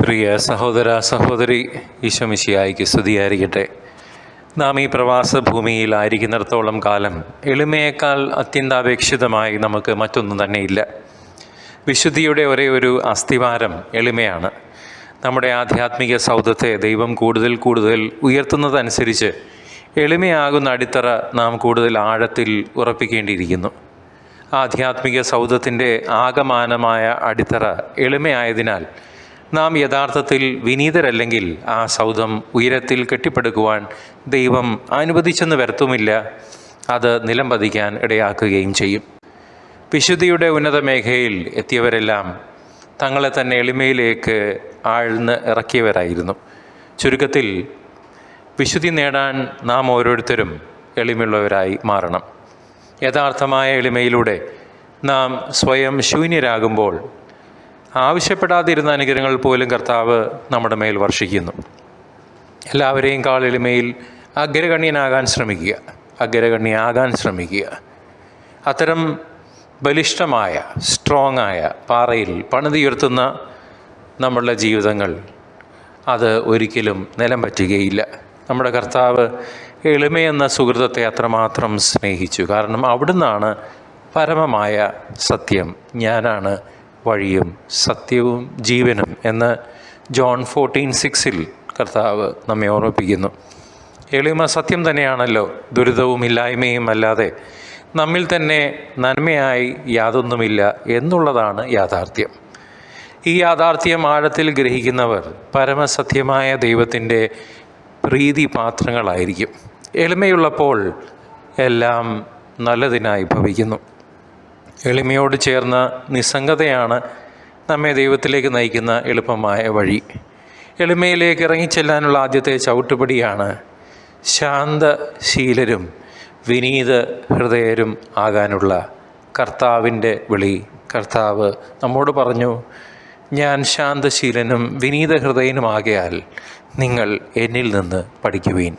പ്രിയ സഹോദര സഹോദരി ഈശോമിശിയായിക്ക് സ്തുതിയായിരിക്കട്ടെ. നാം ഈ പ്രവാസ ഭൂമിയിലായിരിക്കുന്നിടത്തോളം കാലം എളിമയേക്കാൾ അത്യന്താപേക്ഷിതമായി നമുക്ക് മറ്റൊന്നും തന്നെയില്ല. വിശുദ്ധിയുടെ ഒരേ ഒരു അസ്ഥിവാരം എളിമയാണ്. നമ്മുടെ ആധ്യാത്മിക സൗധത്തെ ദൈവം കൂടുതൽ കൂടുതൽ ഉയർത്തുന്നതനുസരിച്ച് എളിമയാകുന്ന അടിത്തറ നാം കൂടുതൽ ആഴത്തിൽ ഉറപ്പിക്കേണ്ടിയിരിക്കുന്നു. ആധ്യാത്മിക സൗധത്തിന്റെ ആകമാനമായ അടിത്തറ എളിമയായതിനാൽ നാം യഥാർത്ഥത്തിൽ വിനീതരല്ലെങ്കിൽ ആ സൗധം ഉയരത്തിൽ കെട്ടിപ്പടുക്കുവാൻ ദൈവം അനുവദിച്ചെന്ന് വരുത്തുമില്ല അത് നിലം പതിക്കാൻ ഇടയാക്കുകയും ചെയ്യും. വിശുദ്ധിയുടെ ഉന്നത മേഖലയിൽ എത്തിയവരെല്ലാം തങ്ങളെ തന്നെ എളിമയിലേക്ക് ആഴ്ന്ന് ഇറക്കിയവരായിരുന്നു. ചുരുക്കത്തിൽ വിശുദ്ധി നേടാൻ നാം ഓരോരുത്തരും എളിമയുള്ളവരായി മാറണം. യഥാർത്ഥമായ എളിമയിലൂടെ നാം സ്വയം ശൂന്യരാകുമ്പോൾ ആവശ്യപ്പെടാതിരുന്ന അനുഗ്രഹങ്ങൾ പോലും കർത്താവ് നമ്മുടെ മേൽ വർഷിക്കുന്നു. എല്ലാവരെയും എളിമയിൽ അഗ്രഗണ്യനാകാൻ ശ്രമിക്കുക. അഗ്രഗണ്യാകാൻ ശ്രമിക്കുക. അത്തരം ബലിഷ്ഠമായ സ്ട്രോങ് ആയ പാറയിൽ പണിതുയർത്തുന്ന നമ്മളുടെ ജീവിതങ്ങൾ അത് ഒരിക്കലും നിലം പറ്റുകയില്ല. നമ്മുടെ കർത്താവ് എളിമയെന്ന സുഹൃത്തത്തെ അത്രമാത്രം സ്നേഹിച്ചു. കാരണം അവിടുന്നാണ് പരമമായ സത്യം. ഞാനാണ് വഴിയും സത്യവും ജീവനും എന്ന് ജോൺ ഫോർട്ടീൻ സിക്സിൽ കർത്താവ് നമ്മെ ഓർമ്മിപ്പിക്കുന്നു. എളിമ സത്യം തന്നെയാണല്ലോ ദുരിതവും ഇല്ലായ്മയും അല്ലാതെ നമ്മിൽ തന്നെ നന്മയായി യാതൊന്നുമില്ല എന്നുള്ളതാണ് യാഥാർത്ഥ്യം. ഈ യാഥാർത്ഥ്യം ആഴത്തിൽ ഗ്രഹിക്കുന്നവർ പരമസത്യമായ ദൈവത്തിന്റെ പ്രീതി പാത്രങ്ങളായിരിക്കും എളിമയുള്ളപ്പോൾ എല്ലാം നല്ലതിനായി ഭവിക്കുന്നു. എളിമയോട് ചേർന്ന നിസ്സംഗതയാണ് നമ്മെ ദൈവത്തിലേക്ക് നയിക്കുന്ന എളുപ്പമായ വഴി. എളിമയിലേക്ക് ഇറങ്ങിച്ചെല്ലാനുള്ള ആദ്യത്തെ ചവിട്ടുപടിയാണ് ശാന്തശീലരും വിനീത ഹൃദയരും ആകാനുള്ള കർത്താവിന്റെ വിളി. കർത്താവ് നമ്മോട് പറഞ്ഞു ഞാൻ ശാന്തശീലനും വിനീത ഹൃദയനുമാകയാൽ നിങ്ങൾ എന്നിൽ നിന്ന് പഠിക്കുവീൻ.